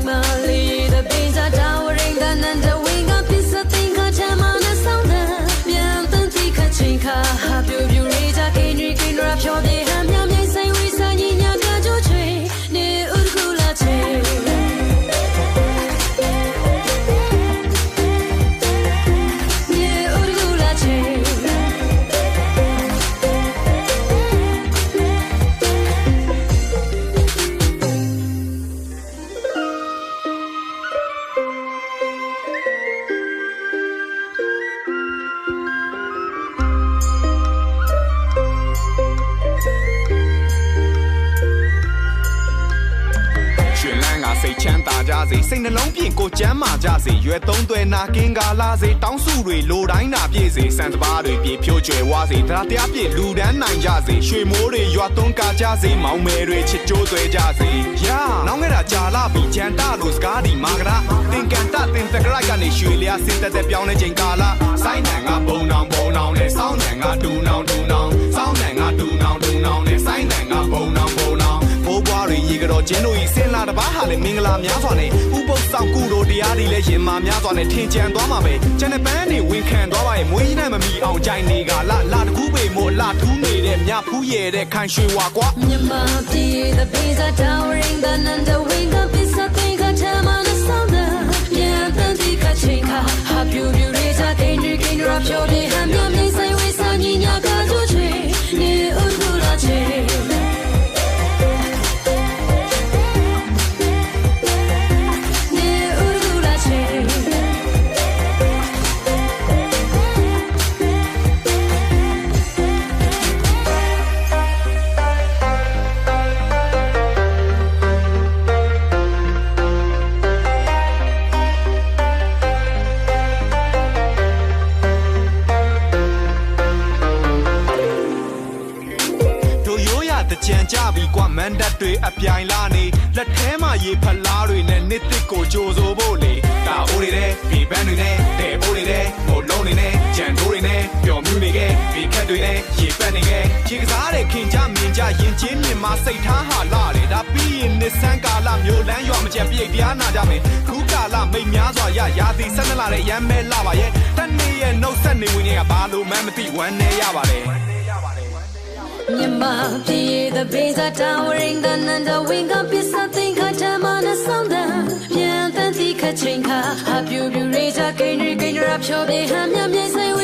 dreamer စိတ်ချမ်းသာကြစေစိတ်နှလုံးပြင်ကိုကျမ်းမာကြစေရွယ်သုံးသွဲနာကင်းကာလာစေတောင်းစုတွေလိုတိုင်းနာပြည့်စေစံစပါးတွေပြေဖြိုးကြွယ်ဝစေတရားတရားပြည့်လူဒန်းနိုင်ကြစေရွှေမိုးတွေရွာသွန်းကာကြစေမောင်မယ်တွေချစ်ကြိုးသွဲကြစေယာနောင်ငယ်တာကြာလာပြီဂျန်တာလို့စကားဒီမာကရာတင်ကန်တာတင်တကရိုက်ကနေရွှေလျာစင်တက်တက်ပြောင်းနေချိန်ကာလာစိုင်းနံကဘုံနောင်ဘုံနောင်နဲ့စောင်းနံကဒူနောင်ဒူနောင်စောင်းနံကဒူ တွေရေကတော့ကျင်းတို့ဤစင်လာတပားဟာလည်းမင်္ဂလာများစွာနဲ့ဥပုပ်ဆောင်ကုတို့တရားတွေလည်းရင်မာများစွာနဲ့ထင်ကြံသွားမှာပဲကျန်တဲ့ပန်းတွေဝင်ခံသွားပါရဲ့မွေးကြီးနဲ့မမီအောင်ကြိုင်နေကလာလာတကူပေမို့လာထူးနေတဲ့မြဖူးရဲ့တဲ့ခိုင်ရွှေဝါကွာ Myanmar ပြည် the pizza towering the under wing the pizza ကြံကြပြီကွာမန်ဒတ်တွေအပြိုင်လာနေလက်ထဲမှာရေဖလားတွေနဲ့နှစ်တစ်ကိုကြိုဆိုဖို့လေဒါအိုးတွေနဲ့ဒီပန်းတွေနဲ့တဲ့အိုးတွေနဲ့ဟိုလုံးတွေနဲ့ကြံတိုးတွေနဲ့ပျော်မြူးနေခဲ့ဒီခက်တွေနဲ့ရေပက်နေခဲ့ခြေကစားတဲ့ခင်ကြမြင်ကြရင်ချင်းမြင်မစိတ်ထားဟာလာတယ်ဒါပြီးရင်နှစ်ဆန်းကာလမျိုးလန်းရွာမကျက်ပြိတ်တရားနာကြမယ်ခုကာလမိတ်များစွာရရာသီဆက်နှစ်လာတဲ့ရမ်းမဲလာပါရဲ့တနေ့ရဲ့နှုတ်ဆက်နေဝင်တွေကဘာလို့မှမသိဝမ်းနေရပါ တယ် Myanmar ပြည် the pizza towering the under wing the pizza thing ka chama na sound yeah the di ka chinka ha pyu pyu re sa king ri king rap show de ham ya mi sai we sa ni nya ka jo chwe ni u